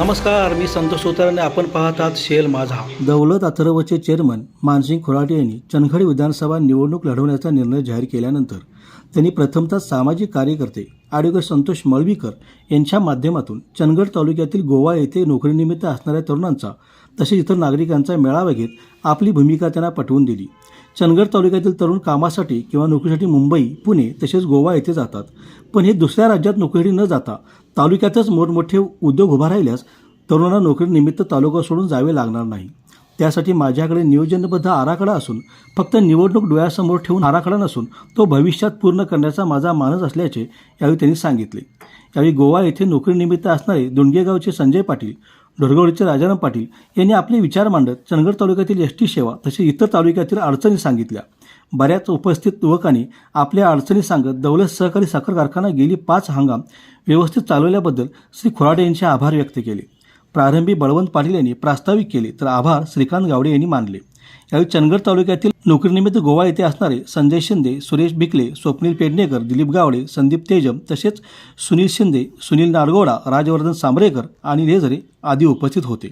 नमस्कार मी संतोष सोताराने आपण पाहत आहात शेल माझा. दौलत अथर्वचे चेअरमन मानसिंग खुराटे यांनी चनखडी विधानसभा निवडणूक लढवण्याचा निर्णय जाहीर केल्यानंतर त्यांनी प्रथमतः सामाजिक कार्यकर्ते ॲडव्होकेट संतोष मळवीकर यांच्या माध्यमातून चंदगड तालुक्यातील गोवा येथे नोकरीनिमित्त असणाऱ्या तरुणांचा तसेच इतर नागरिकांचा मेळावा घेत आपली भूमिका त्यांना पटवून दिली. चंदगड तालुक्यातील तरुण कामासाठी किंवा नोकरीसाठी मुंबई पुणे तसेच गोवा येथे जातात. पण हे दुसऱ्या राज्यात नोकरी न जाता तालुक्यातच मोठमोठे उद्योग उभा राहिल्यास तरुणांना नोकरीनिमित्त तालुका सोडून जावे लागणार नाही. त्यासाठी माझ्याकडे नियोजनबद्ध आराखडा असून फक्त निवडणूक डोळ्यासमोर ठेवून आराखडा नसून तो भविष्यात पूर्ण करण्याचा माझा मानस असल्याचे यावेळी त्यांनी सांगितले. यावेळी गोवा येथे नोकरीनिमित्त असणारे दोंडगेगावचे संजय पाटील ढोरगवडीचे राजाराम पाटील यांनी आपले विचार मांडत चंदगड तालुक्यातील एस टी सेवा तसेच इतर तालुक्यातील अडचणी सांगितल्या. बऱ्याच उपस्थित युवकांनी आपल्या अडचणी सांगत दौलत सहकारी साखर कारखाना गेली पाच हंगाम व्यवस्थित चालवल्याबद्दल श्री खोराडे यांचे आभार व्यक्त केले. प्रारंभी बळवंत पाटील यांनी प्रास्ताविक केले तर आभार श्रीकांत गावडे यांनी मानले. यावेळी चंदगड तालुक्यातील नोकरीनिमित्त गोवा येथे असणारे संजय शिंदे सुरेश भिकले स्वप्नील पेडणेकर दिलीप गावडे संदीप तेजम तसेच सुनील शिंदे सुनील नाडगोडा राजवर्धन सांबरेकर आणि नेझरे आदी उपस्थित होते.